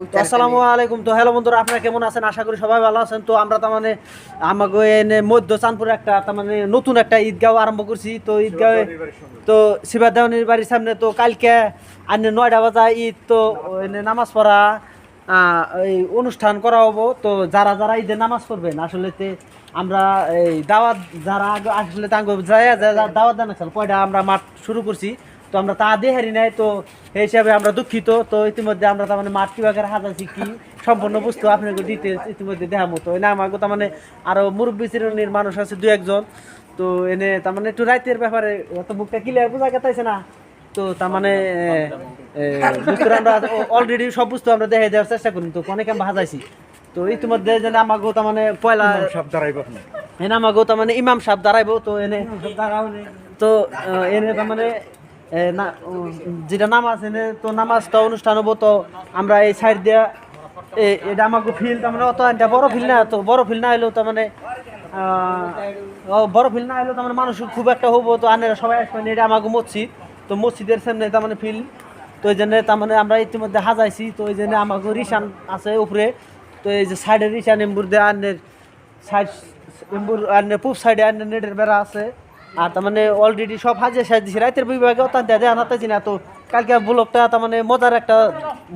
তো আসসালামু আলাইকুম। তো হ্যালো বন্ধুরা আপনারা কেমন আছেন? আশা করি সবাই ভালো আছেন। তো আমরা তার মানে আমাকে এনে মধ্য চাঁদপুরে একটা তার মানে নতুন একটা ঈদগাহ আরম্ভ করছি। তো ঈদগাহে তো শিবা দেওয়ানির বাড়ির সামনে তো কালকে আনে নয়টা বাজা ঈদ। তো নামাজ পড়া এই অনুষ্ঠান করা হব। তো যারা যারা ঈদে নামাজ পড়বেন আসলেতে আমরা এই দাওয়াত যারা আসলে তাঙ্গ যায় দাওয়াত জানাচ্ছিল পয়টা আমরা মাঠ শুরু করছি। তো আমরা তা দিয়ে হারি নাই তো এই হিসাবে আমরা দুঃখিত। তো ইতিমধ্যে আমরা তার মানে মাঠ কীভাবে হাজাছি কি সম্পূর্ণ বস্তু আপনাকে দিতে ইতিমধ্যে দেখা মতো। এনে আমাকে তার মানে আরও মুরব্বী শ্রেণির মানুষ আছে দু একজন। তো এনে তার মানে একটু রাইতের ব্যাপারে অত বুকটা ক্লিয়ার বোঝা গেছে না। তো তার মানে আমরা অলরেডি সব বস্তু আমরা দেখে দেওয়ার চেষ্টা করি তো অনেক আমরা হাজাইছি। তো ইতিমধ্যে যেন আমাকে তার মানে পয়লা সব দাঁড়াইব এনে আমাকে তার মানে ইমাম সাহেব দাঁড়াইবো। তো এনে তো এনে তার মানে না যেটা নামাজ, এনে তো নামাজটা অনুষ্ঠান হব, তো আমরা এই সাইড দিয়ে এটা আমাকে ফিল তার মানে অত একটা বড় ফিল না তো বড় ফিল না হলেও তার মানে বড় ফিল না হলেও তার মানে মানুষ খুব একটা হব, তো আনেরা সবাই আসবেন এটা আমাকে মসজিদ, তো মসজিদের সামনে তার মানে ফিল তো এই জন্য তার মানে আমরা ইতিমধ্যে হাজাইছি, তো এই জন্য আমাকে রিসান আছে উপরে, তো এই যে সাইডের রিসান এম্বুর দিয়ে আনের সাইড, এম্বুর আনের পূব সাইডে আনের নেটের বেড়া আছে। আর তার মানে অলরেডি সব হাজে সাজিয়েছি। রাতের বিভাগে অত্যন্ত দেয়া আনাতে না তো কালকে ব্লগটা তার মানে মজার একটা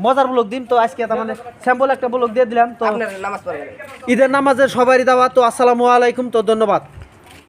মজার ব্লগ দিন তো আজকে তার মানে স্যাম্পল একটা ব্লগ দিয়ে দিলাম তো আপনার নামাজ পড়বেন ঈদের নামাজের সবারই দাওয়া তো আসসালামু আলাইকুম তো ধন্যবাদ।